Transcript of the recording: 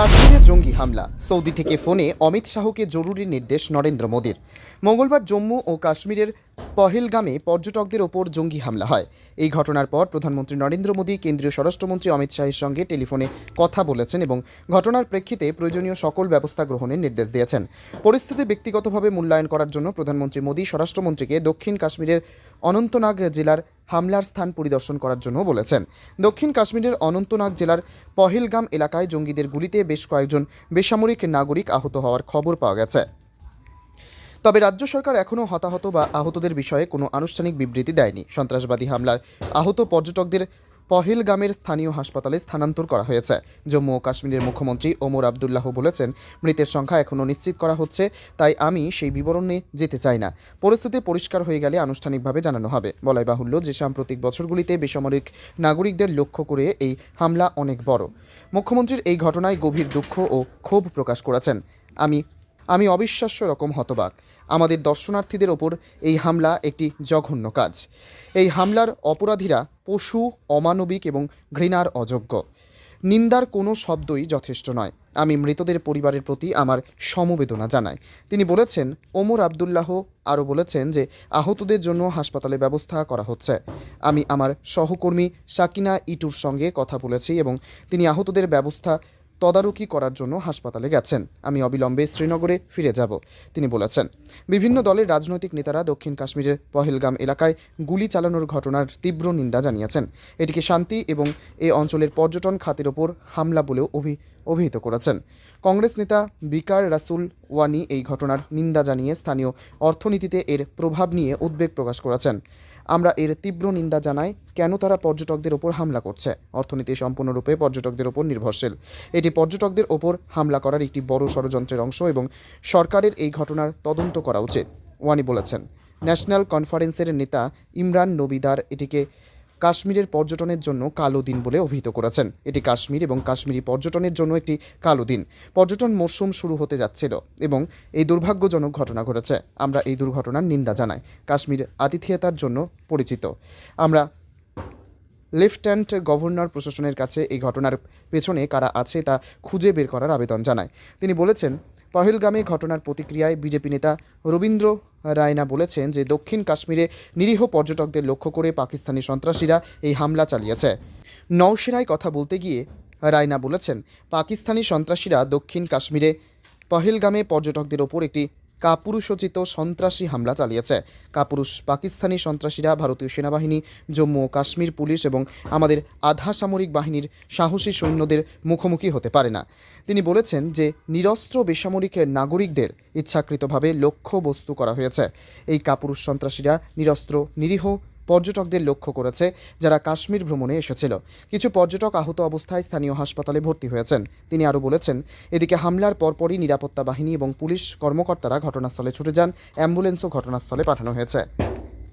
কাশ্মীরে জঙ্গি হামলা। সৌদি থেকে ফোনে অমিত শাহকে জরুরি নির্দেশ নরেন্দ্র মোদীর। মঙ্গলবার জম্মু ও কাশ্মীরের পহেলগামে পর্যটকদের ওপর জঙ্গি হামলা হয়। এই ঘটনার পর প্রধানমন্ত্রী নরেন্দ্র মোদী, কেন্দ্রীয় স্বরাষ্ট্রমন্ত্রী অমিত শাহের সঙ্গে টেলিফোনে কথা বলেছেন এবং ঘটনার প্রেক্ষিতে প্রয়োজনীয় সকল ব্যবস্থা গ্রহণের নির্দেশ দিয়েছেন। পরিস্থিতি ব্যক্তিগতভাবে মূল্যায়ন করার জন্য প্রধানমন্ত্রী মোদী স্বরাষ্ট্রমন্ত্রীকে দক্ষিণ কাশ্মীরের অনন্তনাগ জেলার হামলার স্থান পরিদর্শন করার জন্য বলেছেন। দক্ষিণ কাশ্মীরের অনন্তনাগ জেলার পহেলগাম এলাকায় জঙ্গিদের গুলিতে বেশ কয়েকজন বেসামরিক নাগরিক আহত হওয়ার খবর পাওয়া গেছে। তবে রাজ্য সরকার এখনও হতাহত বা আহতদের বিষয়ে কোনো আনুষ্ঠানিক বিবৃতি দেয়নি। সন্ত্রাসবাদী হামলার আহত পর্যটকদের পহেলগামের স্থানীয় হাসপাতালে স্থানান্তর করা হয়েছে। জম্মু ও কাশ্মীরের মুখ্যমন্ত্রী ওমর আবদুল্লাহ বলেছেন, মৃতের সংখ্যা এখনও নিশ্চিত করা হচ্ছে, তাই আমি সেই বিবরণে যেতে চাই না। পরিস্থিতি পরিষ্কার হয়ে গেলে আনুষ্ঠানিকভাবে জানানো হবে। বলাই বাহুল্য যে সাম্প্রতিক বছরগুলিতে বেসামরিক নাগরিকদের লক্ষ্য করে এই হামলা অনেক বড়। মুখ্যমন্ত্রীর এই ঘটনায় গভীর দুঃখ ও ক্ষোভ প্রকাশ করেছেন। আমি আমি অবিশ্বাস্য রকম হতবাক। আমাদের দর্শনার্থীদের ওপর এই হামলা একটি জঘন্য কাজ। এই হামলার অপরাধীরা পশু, অমানবিক এবং ঘৃণার অযোগ্য। নিন্দার কোনো শব্দই যথেষ্ট নয়। আমি মৃতদের পরিবারের প্রতি আমার সমবেদনা জানাই। তিনি বলেছেন, ওমর আবদুল্লাহ আরও বলেছেন যে আহতদের জন্য হাসপাতালে ব্যবস্থা করা হচ্ছে। আমি আমার সহকর্মী সাকিনা ইটুর সঙ্গে কথা বলেছি এবং তিনি আহতদের ব্যবস্থা তদারকি করার জন্য হাসপাতালে গেছেন। আমি অবিলম্বে শ্রীনগরে ফিরে যাব, তিনি বলেছেন। বিভিন্ন দলের রাজনৈতিক নেতারা দক্ষিণ কাশ্মীরের পহেলগাম এলাকায় গুলি চালানোর ঘটনার তীব্র নিন্দা জানিয়েছেন। এটিকে শান্তি এবং এ অঞ্চলের পর্যটন খাতের ওপর হামলা বলেও অভি অভিহিত করেছেন। কংগ্রেস নেতা বিকার রাসুল ওয়ানি এই ঘটনার নিন্দা জানিয়ে স্থানীয় অর্থনীতিতে এর প্রভাব নিয়ে উদ্বেগ প্রকাশ করেছেন। আমরা এর তীব্র নিন্দা জানাই কেন তারা পর্যটকদের ওপর হামলা করছে। অর্থনীতি সম্পূর্ণরূপে পর্যটকদের ওপর নির্ভরশীল। এটি পর্যটকদের ওপর হামলা করার একটি বড় ষড়যন্ত্রের অংশ এবং সরকারের এই ঘটনার তদন্ত করা উচিত, ওয়ানি বলেছেন। ন্যাশনাল কনফারেন্সের নেতা ইমরান নবিদার এটিকে কাশ্মীরের পর্যটনের জন্য কালো দিন বলে অভিহিত করেছেন। এটি কাশ্মীর এবং কাশ্মীরি পর্যটনের জন্য একটি কালো দিন। পর্যটন মরশুম শুরু হতে যাচ্ছিল এবং এই দুর্ভাগ্যজনক ঘটনা ঘটেছে। আমরা এই দুর্ঘটনার নিন্দা জানাই। কাশ্মীর আতিথেয়তার জন্য পরিচিত। আমরা লেফটেন্যান্ট গভর্নর প্রশাসনের কাছে এই ঘটনার পেছনে কারা আছে তা খুঁজে বের করার আবেদন জানায় তিনি বলেছেন পহেলগামে ঘটনার প্রতিক্রিয়ায় বিজেপি নেতা রবীন্দ্র রায়না বলেছেন যে দক্ষিণ কাশ্মীরে নিরীহ পর্যটকদের লক্ষ্য করে পাকিস্তানি সন্ত্রাসীরা এই হামলা চালিয়েছে। নৌসেরায় কথা বলতে গিয়ে রায়না বলেছেন, পাকিস্তানি সন্ত্রাসীরা দক্ষিণ কাশ্মীরে পহেলগামে পর্যটকদের ওপর একটি কাপুরুষোচিত সন্ত্রাসী হামলা চালিয়েছে। কাপুরুষ পাকিস্তানি সন্ত্রাসীরা, ভারতীয় সেনাবাহিনী, জম্মু ও কাশ্মীর পুলিশ এবং আমাদের আধা সামরিক বাহিনীর সাহসী সৈন্যদের মুখোমুখি হতে পারে না। তিনি বলেছেন যে, নিরস্ত্র বেসামরিক নাগরিকদের ইচ্ছাকৃতভাবে লক্ষ্যবস্তু করা হয়েছে। এই কাপুরুষ সন্ত্রাসীরা নিরস্ত্র, নিরীহ পর্যটকদের লক্ষ্য করেছে যারা কাশ্মীর ভ্রমণে এসেছিল। কিছু পর্যটক আহত অবস্থায় স্থানীয় হাসপাতালে ভর্তি হয়েছেন। তিনি আরও বলেছেন, এদিকে হামলার পরপরই নিরাপত্তা বাহিনী এবং পুলিশ কর্মকর্তারা ঘটনাস্থলে ছুটে যান। অ্যাম্বুলেন্সও ঘটনাস্থলে পাঠানো হয়েছে।